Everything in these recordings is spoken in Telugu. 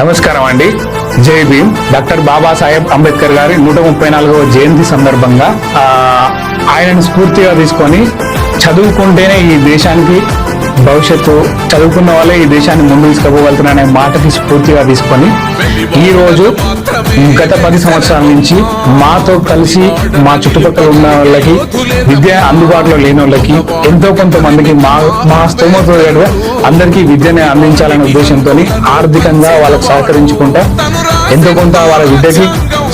నమస్కారం అండి. జై భీమ్. డాక్టర్ బాబాసాహెబ్ అంబేద్కర్ గారి నూట ముప్పై నాలుగవ జయంతి సందర్భంగా ఆయనను స్ఫూర్తిగా తీసుకొని చదువుకుంటేనే ఈ దేశానికి భవిష్యత్తు చదువుకున్న వాళ్ళే ఈ దేశాన్ని ముందు తీసుకుపోగలుగుతున్నారనే మాటకి స్ఫూర్తిగా తీసుకొని ఈ రోజు గత పది సంవత్సరాల నుంచి మాతో కలిసి మా చుట్టుపక్కల ఉన్న వాళ్ళకి విద్య అందుబాటులో లేని వాళ్ళకి ఎంతో కొంతమందికి మా మా స్తోమతో అందరికీ విద్యని అందించాలనే ఉద్దేశంతో ఆర్థికంగా వాళ్ళకు సహకరించుకుంటా ఎంతో కొంత వాళ్ళ విద్యకి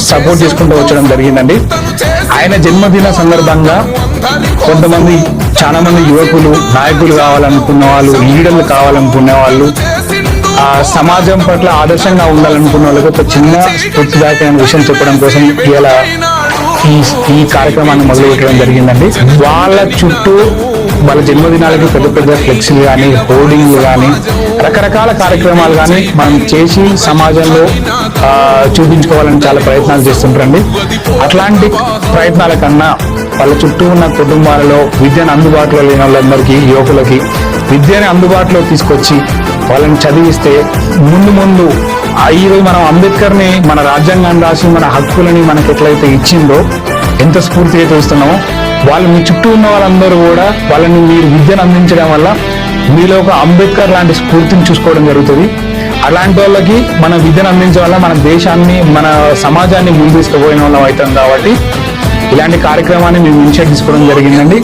సపోర్ట్ చేసుకుంటూ వచ్చడం జరిగిందండి. ఆయన జన్మదిన సందర్భంగా కొంతమంది చాలా మంది యువకులు నాయకులు కావాలనుకున్న వాళ్ళు లీడర్లు కావాలనుకునే వాళ్ళు ఆ సమాజం పట్ల ఆదర్శంగా ఉండాలనుకున్న వాళ్ళకి ఒక చిన్న స్ఫూర్తిదాయకమైన విషయం చెప్పడం కోసం ఇలా ఈ ఈ కార్యక్రమాన్ని మొదలుపెట్టడం జరిగిందండి. వాళ్ళ చుట్టూ వాళ్ళ జన్మదినాలకి పెద్ద పెద్ద ఫ్లెక్సీలు కానీ హోర్డింగ్లు కానీ రకరకాల కార్యక్రమాలు కానీ మనం చేసి సమాజంలో చూపించుకోవాలని చాలా ప్రయత్నాలు చేస్తుంటారండి. అట్లాంటి ప్రయత్నాల కన్నా వాళ్ళ చుట్టూ ఉన్న కుటుంబాలలో విద్యను అందుబాటులో లేని వాళ్ళందరికీ యువకులకి విద్యని అందుబాటులో తీసుకొచ్చి వాళ్ళని చదివిస్తే ముందు ముందు ఈరోజు మనం అంబేద్కర్ని మన రాజ్యాంగాన్ని రాసి మన హక్కులని మనకి ఎట్లయితే ఇచ్చిందో ఎంత స్ఫూర్తిగా చూస్తున్నామో వాళ్ళు మీ చుట్టూ ఉన్న వాళ్ళందరూ కూడా వాళ్ళని మీరు విద్యను అందించడం వల్ల మీలో ఒక అంబేద్కర్ లాంటి స్ఫూర్తిని చూసుకోవడం జరుగుతుంది. అలాంటి వాళ్ళకి మన విద్యను అందించడం వల్ల మన దేశాన్ని మన సమాజాన్ని ముందు తీసుకుపోయిన వాళ్ళం అవుతాం కాబట్టి ఇలాంటి కార్యక్రమాన్ని మేము ఇనిషియేట్ తీసుకోవడం జరిగిందండి.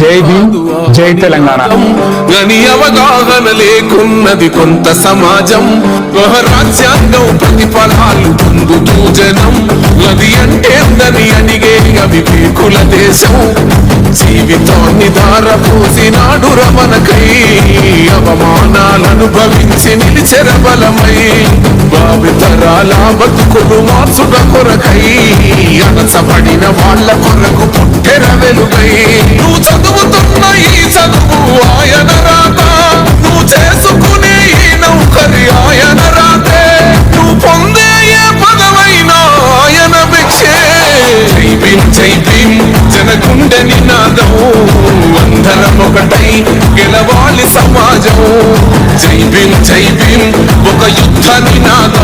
జై భీమ్ జై తెలంగాణ. అవగాహన లేకున్నది కొంత సమాజం. రాజ్యాంగం దేశం జీవితాన్ని ధారపోసినాడు రమణకై అవమానాలు అనుభవించి నిలిచెర బలమై భావితరాల బతుకులు మార్చుట కొరకై అనసపడిన వాళ్ళ జనగుండె నినాదము. అందరం ఒకటై గెలవాలి సమాజము. జై భీం జై భీం ఒక యుద్ధ నినాదం.